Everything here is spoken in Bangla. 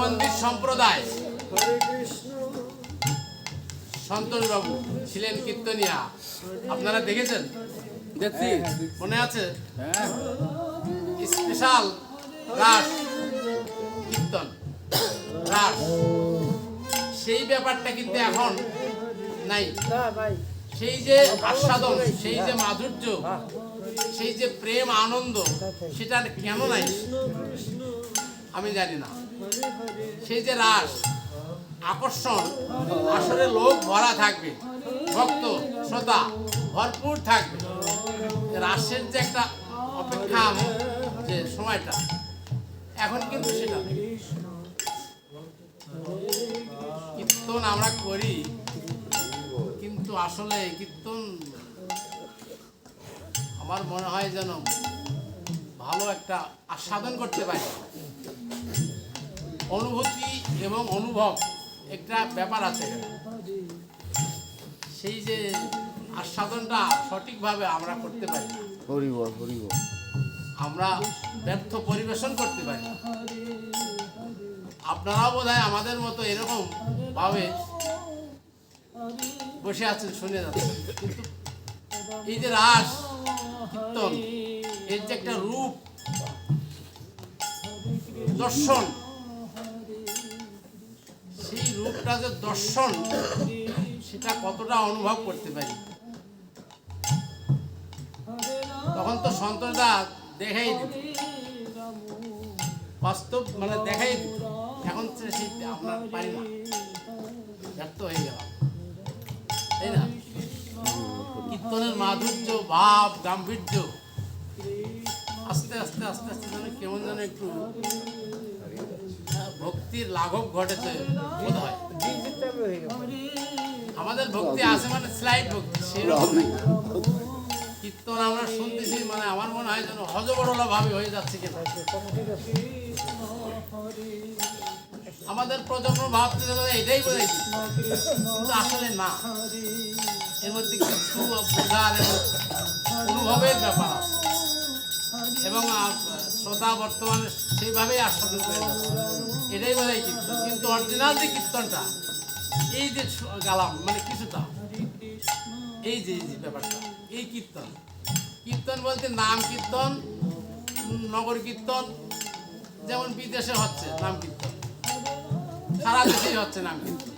মন্দির সম্প্রদায়। সন্তোষ বাবু ছিলেন কীর্তনিয়া। আপনারা দেখেছেন? দেখছি। হ্যাঁ, হ্যাঁ, মনে আছে? হ্যাঁ। স্পেশাল রাস কীর্তন রাস। সেই ব্যাপারটা কিন্তু এখন নাই। সেই যে আস্বাদন সেই যে মাধুর্য সেই যে প্রেম আনন্দ সেটা কেন নাই? আমি জানি না। সেই যে রাস আকর্ষণ, আসলে লোক ভরা থাকবে, ভক্ত শ্রোতা ভরপুর থাকবে। রাসের যে একটা অপেক্ষা যে সময়টা, এখন কিন্তু সেটা কীর্তন আমরা করি, কিন্তু আসলে কীর্তন আমার মনে হয় যেন ভালো একটা আস্বাদন করতে পারি। অনুভূতি এবং অনুভব একটা ব্যাপার আছে সেই যে আস্বাদনটা সঠিকভাবে আমরা করতে পারি না। হরিবল হরিবল। আমরা ব্যর্থ পরিবেশন করতে পারি আপনারাও বোধ হয় আমাদের মতো এরকম ভাবে বসে আছেন শুনে যাচ্ছেন। কিন্তু এই যে রাস কীর্তন এর যে একটা রূপ দর্শন সেই রূপটা যে দর্শন, সেটা কতটা অনুভব করতে পারি? তখন তো সন্তোষদা দেখাই দিত। বাস্তব মানে দেখাই দিত। এখন সেই আমরা পারি না। ব্যর্থ হয়ে গেলাম। তাই না? কীর্তনের মাধুর্য, ভাব, গাম্ভীর্য, আস্তে আস্তে আস্তে আস্তে যেন কেমন যেন একটু ভক্তির লাঘব ঘটেছে বোধ হয় আমাদের ভক্তি আছে মানে স্লাইড ভক্তি সেরকম। কীর্তন আমরা শুনতেছি মানে আমার মনে হয় যেন হজবরলা ভাবে হয়ে যাচ্ছে কেন। আমাদের প্রজন্ম ভাবতে এটাই বোঝাইছি কিন্তু আসলে না। এর মধ্যে কিছু বোঝার অনুভবের ব্যাপার আছে। এবং শ্রোতা বর্তমানে সেইভাবেই আস্বাদন করে যাচ্ছে। এটাই মানে কীর্তন কিন্তু অরিজিনাল যে কীর্তনটা, এই যে গালাম মানে কিছুটা, এই যে এই যে ব্যাপারটা, এই কীর্তন। কীর্তন বলতে নাম কীর্তন, নগর কীর্তন, যেমন বিদেশে হচ্ছে নাম কীর্তন। সারা দেশেই হচ্ছে নাম কীর্তন।